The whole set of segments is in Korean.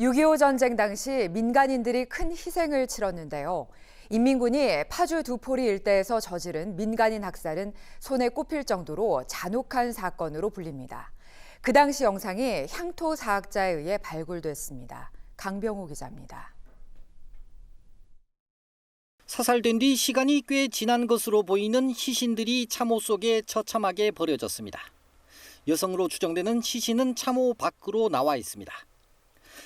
6.25 전쟁 당시 민간인들이 큰 희생을 치렀는데요. 인민군이 파주 두포리 일대에서 저지른 민간인 학살은 손에 꼽힐 정도로 잔혹한 사건으로 불립니다. 그 당시 영상이 향토 사학자에 의해 발굴됐습니다. 강병호 기자입니다. 사살된 뒤 시간이 꽤 지난 것으로 보이는 시신들이 참호 속에 처참하게 버려졌습니다. 여성으로 추정되는 시신은 참호 밖으로 나와 있습니다.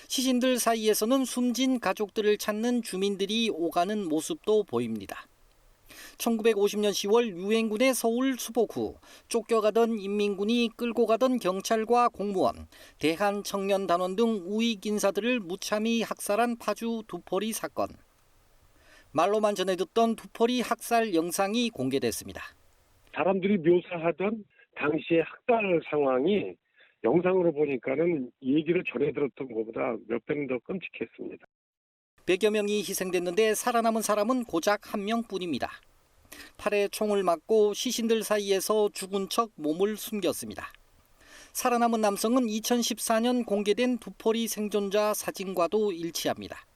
시신들 사이에서는 숨진 가족들을 찾는 주민들이 오가는 모습도 보입니다. 1950년 10월 유엔군의 서울 수복 후 쫓겨가던 인민군이 끌고 가던 경찰과 공무원, 대한 청년 단원 등 우익 인사들을 무참히 학살한 파주 두포리 사건. 말로만 전해 듣던 두포리 학살 영상이 공개됐습니다. 사람들이 묘사하던 당시의 학살 상황이 영상으로 보니까는 얘기를 전해 들었던 것보다 몇 배는 더 끔찍했습니다. 100여 명이 희생됐는데 살아남은 사람은 고작 한 명뿐입니다. 팔에 총을 맞고 시신들 사이에서 죽은 척 몸을 숨겼습니다. 살아남은 남성은 2014년 공개된 두포리 생존자 사진과도 일치합니다.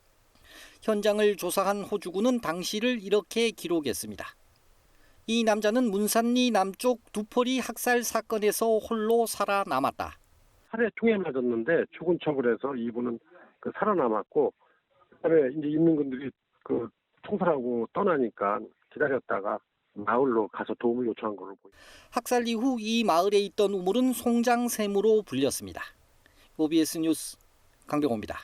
현장을 조사한 호주군은 당시를 이렇게 기록했습니다. 이 남자는 문산리 남쪽 두포리 학살 사건에서 홀로 살아남았다. 팔에 총에 맞았는데 죽은 척을 해서 이분은 그 살아남았고 그다음에 이제 인민군들이 그 총살하고 떠나니까 기다렸다가 마을로 가서 도움을 요청한 걸로 보입니다. 학살 이후 이 마을에 있던 우물은 송장샘으로 불렸습니다. OBS 뉴스 강병호입니다.